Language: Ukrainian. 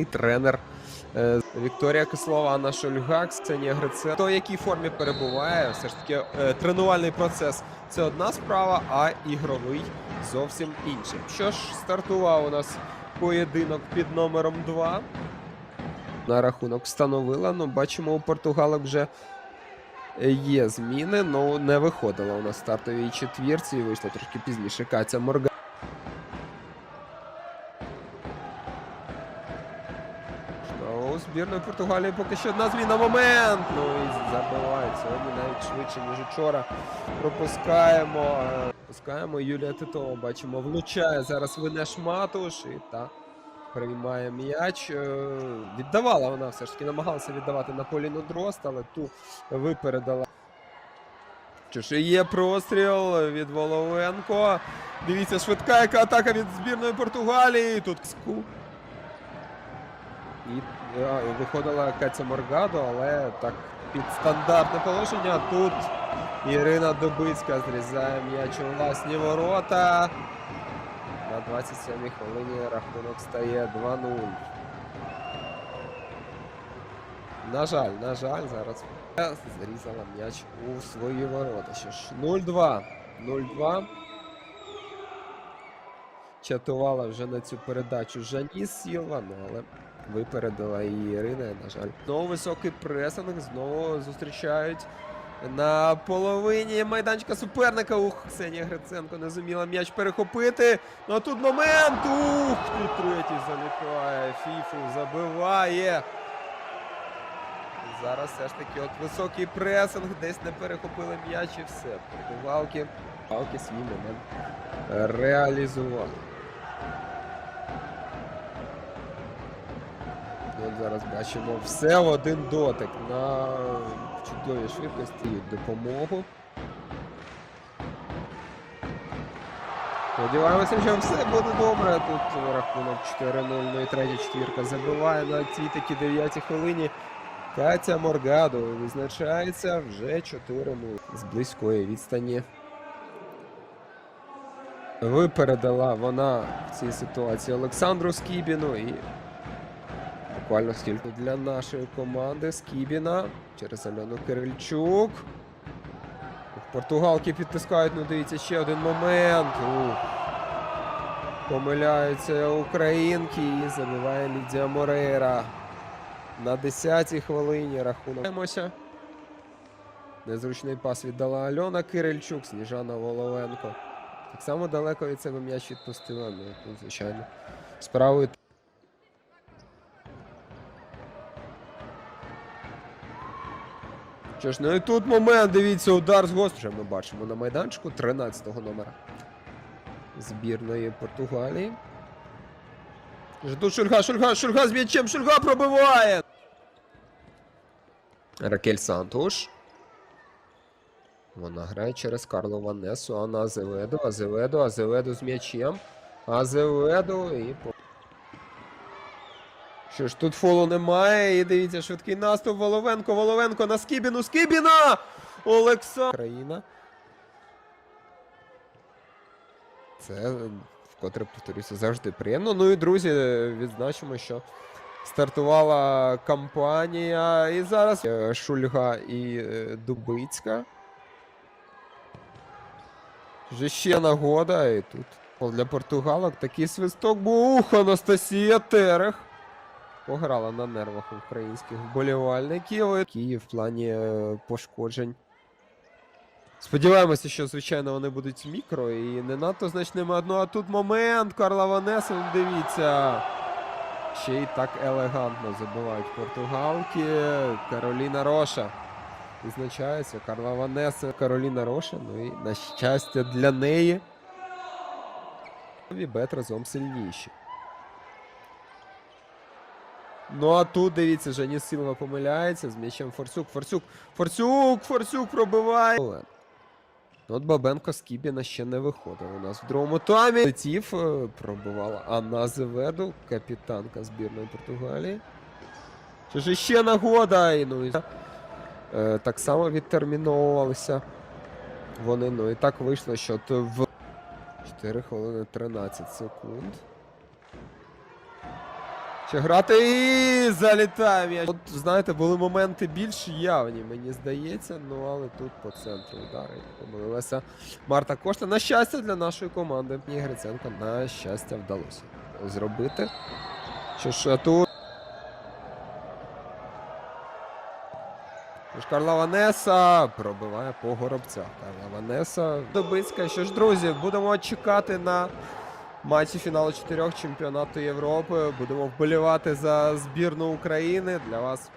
головний тренер е, Вікторія Кислова, Анна Шульгак, Ксенія Гриценко. Хто в якій формі перебуває, все ж таки е, тренувальний процес це одна справа, а ігровий зовсім інший. Що ж, стартував у нас поєдинок під номером 2. На рахунок встановила. Ну, бачимо, у португалок вже є зміни. Ну, не виходила у нас стартовій четвірці. Вийшла трошки пізніше Катя Морган. Збірної Португалії поки що одна зміна момент. Ну і забивають сьогодні навіть швидше, ніж вчора. Пропускаємо. е, Пропускаємо Юлія Титова. Бачимо, влучає зараз вине Шматуш і та приймає м'яч. Е, Віддавала вона все ж таки, намагалася віддавати на Поліну Дрозд, але ту випередила. Що ж є простріл від Воловенко. Дивіться, швидка яка атака від збірної Португалії. Тут ску. І, виходила Катя Моргадо, але так під стандартне положення. Тут Ірина Дубицька зрізає м'яч у власні ворота. На 27-й хвилині рахунок стає 2-0. На жаль, на жаль, зараз зрізала м'яч у свої ворота. Що ж, 0-2. 0-2. Чатувала вже на цю передачу Жаніс Сілва, ну але випередила її Ірина, на жаль. Знову високий пресинг, знову зустрічають на половині майданчика суперника. Ух, Ксенія Гриценко не зуміла м'яч перехопити. Ну а тут момент. Ух, ти третій залітає. Фіфу забиває. Зараз все ж таки от високий пресинг, десь не перехопили м'яч і все. Португалки, Португалки свій момент реалізували. От зараз бачимо все один дотик на чудовій швидкості дають допомогу. Сподіваємося, що все буде добре. Тут рахунок 4-0, ну і третя четвірка забиває на цій такі 9 хвилині. Катя Моргадо визначається вже 4-0 з близької відстані. Випередила вона в цій ситуації Олександру Скібіну і буквально скільки для нашої команди Скібіна через Альону Кирильчук. Португалки підтискають, ну дивіться, ще один момент. Ух. Помиляються українки і забиває Лідія Морейра. На 10-й хвилині рахунок. Незручний пас віддала Альона Кирильчук, Сніжана Воловенко. Так само далеко від себе м'яч відпустила. Ну, тут, звичайно, справою. Що ж, ну і тут момент, дивіться, удар з гостю. Вже ми бачимо на майданчику 13-го номера збірної Португалії. Тут Шульга, Шульга, Шульга з м'ячем, Шульга пробиває. Ракель Сантуш. Вона грає через Карло Ванесу, а на Азеведу, Азеведу, Азеведу з м'ячем. Азеведу і. Що ж, тут фолу немає. І дивіться, швидкий наступ. Воловенко, Воловенко на Скібіну. Скібіна! Олександр. Країна. Це вкотре повторюся завжди приємно. Ну і друзі, відзначимо, що стартувала кампанія. І зараз е, Шульга і е, Дубицька. Вже ще нагода, і тут для португалок такий свисток був. Ух, Анастасія Терех. Пограла на нервах українських вболівальників. Які в плані е, пошкоджень. Сподіваємося, що, звичайно, вони будуть мікро і не надто значними одно. А тут момент. Карла Ванеса, ну, дивіться. Ще й так елегантно забивають португалки. Кароліна Роша. Відзначається Карла Ванеса, Кароліна Роша. Ну і на щастя для неї. Вібет разом сильніші. Ну а тут дивіться, Жаніс Сілва помиляється з м'ячем Форсюк. Форсюк, Форсюк, Форсюк пробиває. От Бабенко з Кібіна ще не виходив у нас в другому таймі. Летів, е, пробивала Анна Азеведу, капітанка збірної Португалії. Що ж ще нагода. І, ну, і, е, так само відтерміновувалися вони. Ну і так вийшло, що в 4 хвилини 13 секунд. Ще грати і залітає м'яч. От знаєте, були моменти більш явні, мені здається. Ну але тут по центру удари помилилася Марта Кошта. На щастя для нашої команди. І Гриценко на щастя вдалося зробити. Що ж тут. Карла Ванеса пробиває по горобцях. Карла Ванеса Добицька. Що ж, друзі, будемо чекати на матчі фіналу чотирьох чемпіонату Європи. Будемо вболівати за збірну України. Для вас